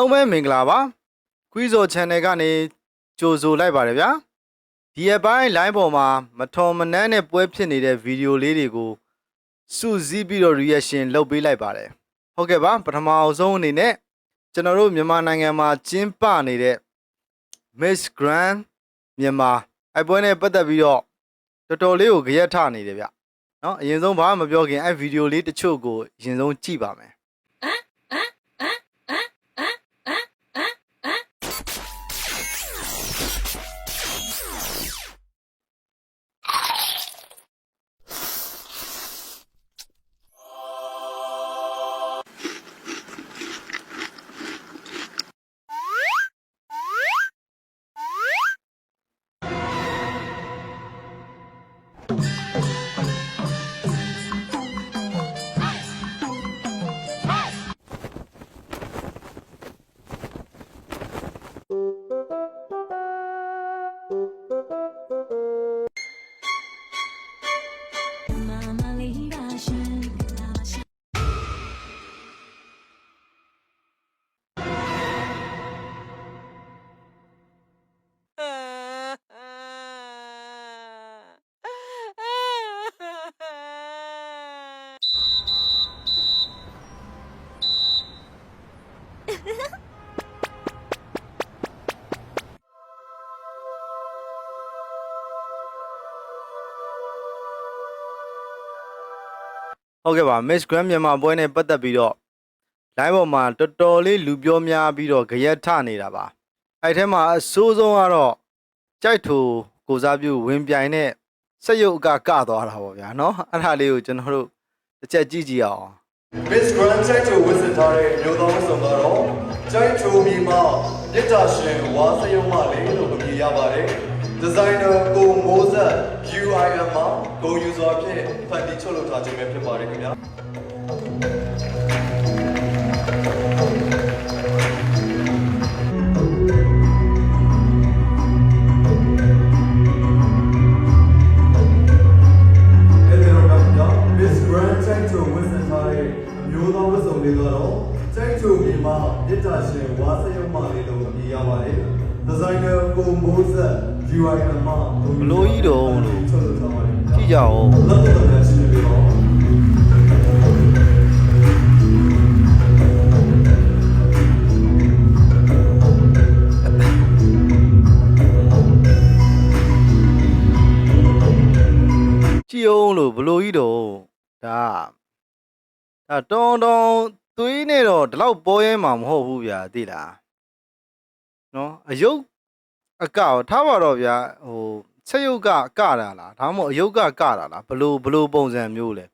လုံးပဲမင်္ဂလာပါကွီးဆို channel ကနေကြိုဆိုလိုက်ပါတယ်ဗျာဒီအပိုင်း line ပေါ်မှာမထော်မနှမ်းနဲ့ပွဲဖြစ်နေတဲ့ video လေးတွေကိုစုစည်းပြီးတော့ reaction လုပ်ပေးလိုက်ပါတယ်ဟုတ်ကဲ့ပါပထမအဆုံးအနေနဲ့ကျွန်တော်တို့မြန်မာနိုင်ငံမှာကျင်းပနေတဲ့ Miss Grand မြန်မာအဲ့ပွဲနဲ့ပတ်သက်ပြီးတော့တော်တော်လေးကိုကြက်ထနေတယ်ဗျနော်အရင်ဆုံးဘာမှမပြောခင်အဲ့ video လေးတချို့ကိုအရင်ဆုံးကြည့်ပါမယ် ဟုတ်ကဲ့ပါ Miss Grand မြန်မာပွဲနဲ့ပတ်သက်ပြီးတော့ live ပေါ်မှာတော်တော်လေးလူပြောများပြီးတော့ကြရက်ထနေတာပါအဲ့ထဲမှာအဆိုးဆုံးကတော့ကြိုက်ထူကိုစားပြုဝင်ပြိုင်တဲ့စက်ရုပ်အကကသွားတာပေါ့ဗျာเนาะအဲ့ဒါလေးကိုကျွန်တော်တို့တစ်ချက်ကြည့်ကြည့်အောင် Miss Grand ချိုက်ချိုဝစ်စင်ထားတဲ့မျိုးသားဝတ်စုံကတော့ကြိုက်ချိုမီမမြစ်တာရှင်ဝါစရုံမလေးလို့အမည်ရပါတယ်။ designer ကိုမိုးဆက် UIM မှာ go user အဖြစ်ဖန်တီးချုပ်လုပ်ထားခြင်းပဲဖြစ်ပါတယ်ခင်ဗျာ။အဲ့ဒါတော့ဗျာ Miss Grand ချိုက်ချိုဝစ်စင်ထားတဲ့အမျိုးသားဝတ်စုံလေးကတော့ချိုက်ချိုမီမမြစ်တာရှင်ဝါစရုံမလေးလို့အမည်ရပါတယ်။ designer ကိုမိုးဆက် UIM မှာ go user ဘလို့ကြီးတော့လို့ချုပ်လုပ်ထားပါတယ်ခင်ဗျာကြည့်ကြအောင်လက်တော့လည်းရှင်းပြပါဦးကြည့်အောင်လို့ဘလို့ကြီးတော့ဒါဒါတောင်းတောင်းသွေးနဲ့တော့ဒီလောက်ပေါ်ရဲမှာမဟုတ်ဘူးဗျာသိလား နော်အယုတ်အကရောထားပါတော့ဗျာဟိုဆက်ယုတ်ကကတာလားဒါမှမဟုတ်အယုတ်ကကတာလားဘလို့ဘလို့ပုံစံမျိုးလဲ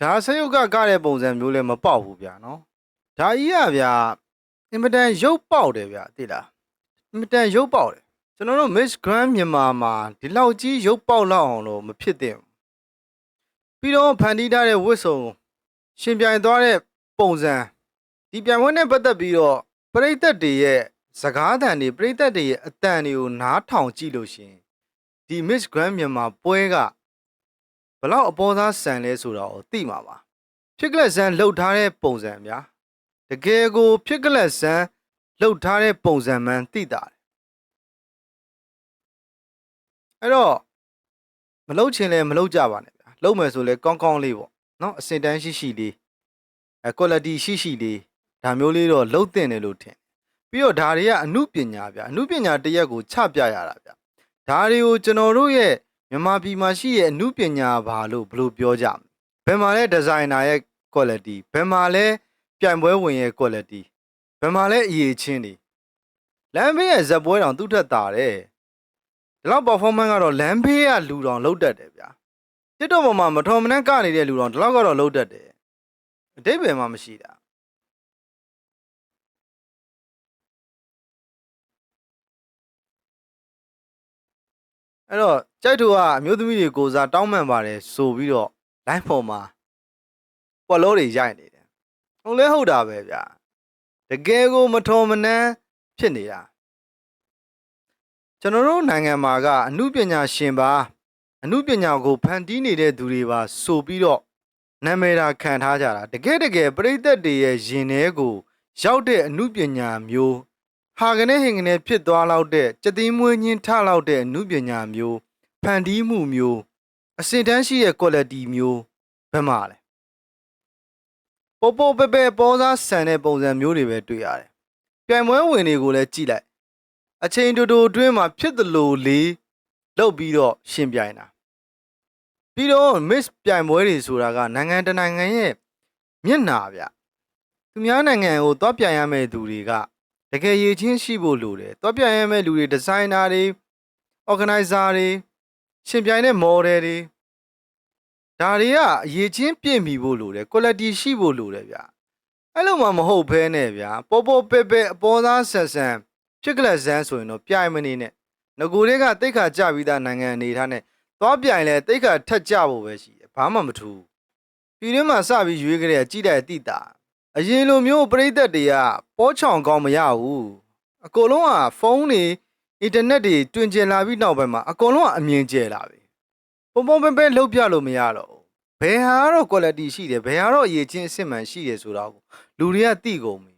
ဒါဆက်ယုတ်ကကတဲ့ပုံစံမျိုးလဲမပေါက်ဘူးဗျာနော်ဒါကြီးကဗျာအင်မတန်ရုပ်ပေါက်တယ်ဗျာသိလားအင်မတန်ရုပ်ပေါက်တယ်ကျွန်တော်တို့ Miss Grand မြန်မာမှာဒီလောက်ကြီးရုပ်ပေါက်လောက်အောင်လို့မဖြစ်သင့်ဘူးပြီးတော့ဖန်တီးထားတဲ့ဝတ်စုံရှင်ပြိုင်သွားတဲ့ပုံစံဒီပြိုင်ပွဲနဲ့ပတ်သက်ပြီးတော့ပရိသတ်တွေရဲ့ စကားသံတွေပရိသတ်တွေရဲ့အတန်တွေကိုနားထောင်ကြည့်လို့ရှရင်ဒီ Miss Grand မြန်မာပွဲကဘလောက်အပေါ်သားဆန်လဲဆိုတာကိုသိမှာပါဖြစ်ကလက်ဆန်လှုပ်ထားတဲ့ပုံစံများတကယ်ကို ဖြစ်ကလက်ဆန်လှုပ်ထားတဲ့ပုံစံမှန်သိတာတယ်အဲ့တော့မလုတ်ချင်လဲမလုတ်ကြပါနဲ့ဗျာလုတ်မယ်ဆိုလဲကောင်းကောင်းလေးပေါ့နော်အစင်တန်းရှိရှိလေးအဲ quality ရှိရှိလေးဒါမျိုးလေးတော့လုတ်တင်တယ်လို့ထင် ပြီးတော့ဒါတွေကအမှုပညာဗျာအမှုပညာတစ်ရက်ကိုချပြရတာဗျာဒါတွေကိုကျွန်တော်တို့ရဲ့မြန်မာပြည်မှာရှိရဲ့အမှုပညာဘာလို့ဘယ်လိုပြောကြမလဲဘယ်မှာလဲဒီဇိုင်နာရဲ့ quality ဘယ်မှာလဲပြိုင်ပွဲဝင်ရဲ့ quality ဘယ်မှာလဲအရေးချင်းတွေလမ်းဘေးရဲ့ဇက်ပွဲတောင်သူ့ထက်တာတယ်ဒီလောက် performance ကတော့လမ်းဘေးကလူတောင်လောက်တတ်တယ်ဗျာ TikTok ပေါ်မှာမထော်မနှက်ကနေတဲ့လူတောင်ဒီလောက်ကတော့လောက်တတ်တယ်အတိတ်ပဲမှမရှိတာ အဲ့တော့ကြိုက်သူကအမျိုးသမီးတွေကိုယ်စားတောင်းပန်ပါတယ်ဆိုပြီးတော့ line ပေါ်မှာပွက်လို့တွေရိုက်နေတယ်ဟုတ်လဲဟုတ်တာပဲဗျာတကယ်ကိုမထော်မနှမ်းဖြစ်နေတာကျွန်တော်တို့နိုင်ငံမှာကအမှုပညာရှင်ပါအမှုပညာကိုဖန်တီးနေတဲ့သူတွေပါဆိုပြီးတော့နာမည်တာခံထားကြတာတကယ်တကယ်ပြိသက်တွေရဲ့ရင်ထဲကို ရောက်တဲ့အမှုပညာမျိုး ဟာကနေဟင်ကနေဖြစ်သွားလောက်တဲ့စတိမွေးညင်းထလောက်တဲ့အမှုပညာမျိုးဖန်တီးမှုမျိုးအစင်တန်းရှိရဲ့ quality မျိုးဘယ်မှာလဲပေါ်ပေါ်ပဲပဲပေါ်စားဆန်တဲ့ပုံစံမျိုးတွေပဲတွေ့ရတယ်ပြိုင်ပွဲဝင်တွေကိုလည်းကြည့်လိုက် အချိန်တူတူအတွင်းမှာဖြစ်သလိုလေးလောက်ပြီးတော့ရှင်ပြိုင်တာပြီးတော့ miss ပြိုင်ပွဲတွေဆိုတာကနိုင်ငံတစ်နိုင်ငံရဲ့မျက်နှာဗျသူများနိုင်ငံကိုသွားပြိုင်ရမယ့်သူတွေက တကယ်ရည်ချင်းရှိဖို့လိုတယ်သွားပြိုင်ရမယ့်လူတွေဒီဇိုင်နာတွေ organizer တွေရှင်ပြိုင်တဲ့ model တွေဒါတွေကအရေးချင်းပြည့်မီဖို့လိုတယ် quality ရှိဖို့လိုတယ်ဗျအဲ့လိုမှမဟုတ်ဘဲနဲ့ဗျာပေါ်ပေါ်ပဲပဲအပေါ်သားဆန်ဆန်ဖြစ်ကလတ်ဆန်းဆိုရင်တော့ပြိုင်မနေနဲ့ငကိုတွေကတိတ်ခါကြပြီးသားနိုင်ငံအနေထားနဲ့သွားပြိုင်လဲတိတ်ခါထက်ကြဖို့ပဲရှိတယ်ဘာမှမထူးပြည်တွင်းမှာစပြီးရွေးကြတဲ့ကြည့်တဲ့အတိတာ အရင်လိုမျိုးပြိသက်တွေကပေါ်ချောင်ကောင်းမရဘူးအကုန်လုံးကဖုန်းတွေအင်တာနက်တွေတွင်ကျင်လာပြီးနောက်ပိုင်းမှာအကုန်လုံးကအမြင်ကျယ်လာပြီပုံပုံပဲပဲလှုပ်ပြလို့မရတော့ဘူးဘယ်ဟာကတော့ quality ရှိတယ်ဘယ်ဟာတော့အရေးချင်းအစ်စ်မှန်ရှိတယ်ဆိုတော့လူတွေကသိကုန်ပြီ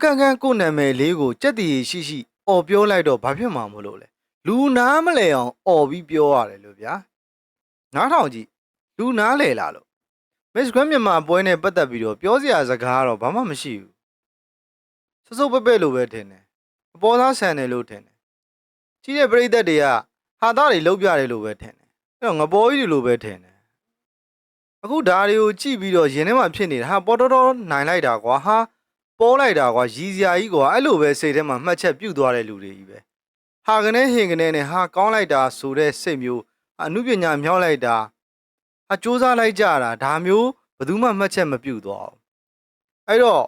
ကောင်းကောင်းကန်းကန်းကိုယ့်နာမည်လေးကိုကြက်တည်ရှိရှိអော်ပြောလိုက်တော့ဘာဖြစ်မှာမလို့လဲလူနားမလဲအောင်អော်ပြီးပြောရတယ်လို့ဗျာနားထောင်ကြည့်လူနားလဲလာလို့ Miss Grand မြန်မာပွဲနဲ့ပတ်သက်ပြီးတော့ပြောစရာစကားကတော့ဘာမှမရှိဘူးစစုပ်ပဲ့ပဲ့လို့ပဲထင်တယ်အပေါ်သားဆန်တယ်လို့ထင်တယ်ကြီးတဲ့ပရိသတ်တွေကဟာသားတွေလောက်ပြတယ်လို့ပဲထင်တယ်အဲ့တော့ငပေါ်ကြီးတွေလို့ပဲထင်တယ်အခုဓာတ်တွေကိုကြည့်ပြီးတော့ရင်ထဲမှာဖြစ်နေတာဟာပေါ်တော်တော်နိုင်လိုက်တာကွာဟာ ပေါ်လိုက်တာကွာရည်စရာကြီးကွာအဲ့လိုပဲစိတ်ထဲမှာမှတ်ချက်ပြုတ်သွားတဲ့လူတွေကြီးပဲဟာကနေဟင်ကနေနဲ့ဟာကောင်းလိုက်တာဆိုတဲ့စိတ်မျိုးအမှုပညာမြောက်လိုက်တာဟာစူးစမ်းလိုက်ကြတာဒါမျိုးဘယ်သူမှမှတ်ချက်မပြုတ်သွားဘူးအဲ့တော့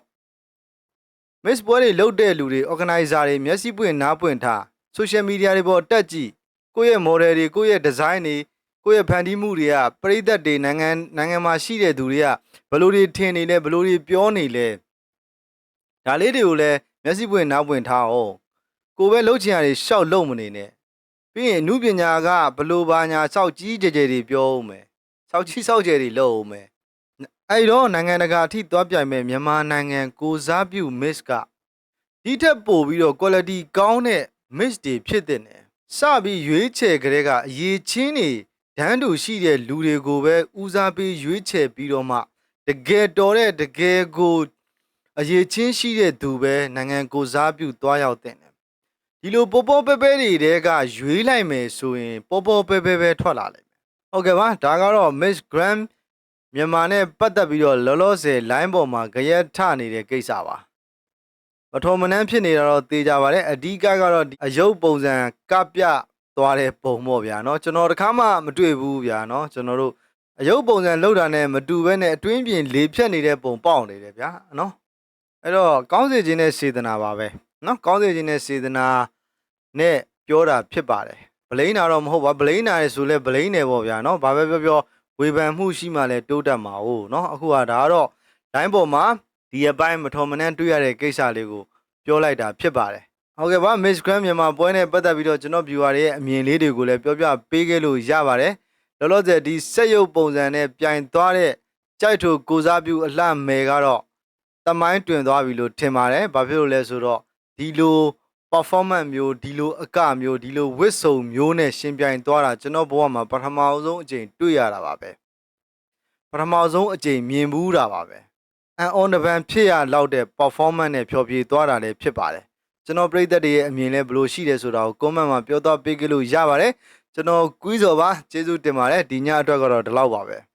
miss ပွဲတွေလုပ်တဲ့လူတွေ organizer တွေမျက်စိပွင့်နားပွင့်ထား social media တွေပေါ်တက်ကြည့်ကိုယ့်ရဲ့ model တွေကိုယ့်ရဲ့ design တွေကိုယ့်ရဲ့ဖန်တီးမှုတွေကပရိသတ်တွေနိုင်ငံနိုင်ငံမှာရှိတဲ့သူတွေကဘယ်လိုတွေထင်နေလဲဘယ်လိုတွေပြောနေလဲ ဒါလေးတွေကိုလည်းမျက်စိပွင့်နားပွင့်ထားအောင်ကိုပဲလှုပ်ချင်ရတယ်ရှောက်လုံမနေနဲ့ပြီးရင်အမှုပညာကဘလို့ဘာညာစောက်ကြီးကြဲကြဲတွေပြောအောင်မယ်စောက်ကြီးစောက်ကြဲတွေလုပ်အောင်မယ်အဲ့တော့နိုင်ငံတကာအထိသွားပြိုင်မဲ့မြန်မာနိုင်ငံကိုစားပြု miss ကဒီထက်ပိုပြီးတော့ quality ကောင်းတဲ့ miss တွေဖြစ်တဲ့နယ်စပြီးရွေးချယ်ကြတဲ့ကအရေးချင်းတွေဒန်းတူရှိတဲ့လူတွေကိုပဲဦးစားပေးရွေးချယ်ပြီးတော့မှတကယ်တော်တဲ့တကယ်ကို အရေးချင်းရှိတဲ့သူပဲနိုင်ငံကိုစားပြုသွားရောက်တဲ့တယ်ဒီလိုပေါ်ပေါ်ပဲပဲတွေတဲကရွေးလိုက်မယ်ဆိုရင်ပေါ်ပေါ်ပဲပဲပဲထွက်လာလိမ့်မယ်ဟုတ်ကဲ့ပါဒါကတော့ Miss Grand မြန်မာနဲ့ပတ်သက်ပြီးတော့လောလောဆယ် line ပေါ်မှာကြရက်ထနေတဲ့ကိစ္စပါပထမနန်းဖြစ်နေတာတော့သိကြပါတယ်အဓိကကတော့ဒီအယုတ်ပုံစံကပြသွားတဲ့ပုံပေါ့ဗျာเนาะကျွန်တော်တခါမှမတွေ့ဘူးဗျာเนาะကျွန်တော်တို့အယုတ်ပုံစံလောက်တာနဲ့မတူဘဲနဲ့အတွင်းပြင်လေဖြတ်နေတဲ့ပုံပေါက်နေတယ်ဗျာเนาะ အဲ့တော့ကောင်းစေခြင်းနဲ့စေတနာပါပဲเนาะကောင်းစေခြင်းနဲ့စေတနာနဲ့ပြောတာဖြစ်ပါတယ်ဗလိန်နာတော့မဟုတ်ပါဗလိန်နာရဆိုလဲဗလိန်နယ်ပေါ့ဗျာเนาะဘာပဲပြောပြောဝေဖန်မှုရှိမှလဲတိုးတက်မှာ哦เนาะအခုကဒါကတော့ line ပေါ်မှာဒီအပိုင်းမထော်မနှမ်းတွေ့ရတဲ့ကိစ္စလေးကိုပြောလိုက်တာဖြစ်ပါတယ်ဟုတ်ကဲ့ပါ Miss Grand မြန်မာပွဲနဲ့ပတ်သက်ပြီးတော့ကျွန်တော် viewer တွေရဲ့အမြင်လေးတွေကိုလည်းပြောပြပေးခဲ့လို့ရပါတယ်လောလောဆယ်ဒီစက်ရုပ်ပုံစံနဲ့ပြိုင်သွားတဲ့ကြိုက်ထိုကိုစားပြုအလှမယ်ကတော့ တမိုင်းတွင်သွားပြီလို့ထင်ပါတယ်။ဘာဖြစ်လို့လဲဆိုတော့ဒီလို performance မျိုးဒီလိုအကမျိုးဒီလိုဝစ်စုံမျိုးနဲ့ရှင်ပြိုင်သွားတာကျွန်တော်ဘဝမှာပထမဆုံးအကြိမ်တွေ့ရတာပါပဲ။ပထမဆုံးအကြိမ်မြင်ဘူးတာပါပဲ။ and on the band ဖြစ်ရလောက်တဲ့ performance နဲ့ဖြောပြသွားတာလည်းဖြစ်ပါတယ်။ကျွန်တော်ပြည်သက်တွေရဲ့အမြင်လဲဘယ်လိုရှိတယ်ဆိုတာကို comment မှာပြောတော့ပေးကြလို့ရပါတယ်။ကျွန်တော်ကွီးစော်ပါကျေးဇူးတင်ပါတယ်ဒီညအတွက်ကတော့ဒီလောက်ပါပဲ။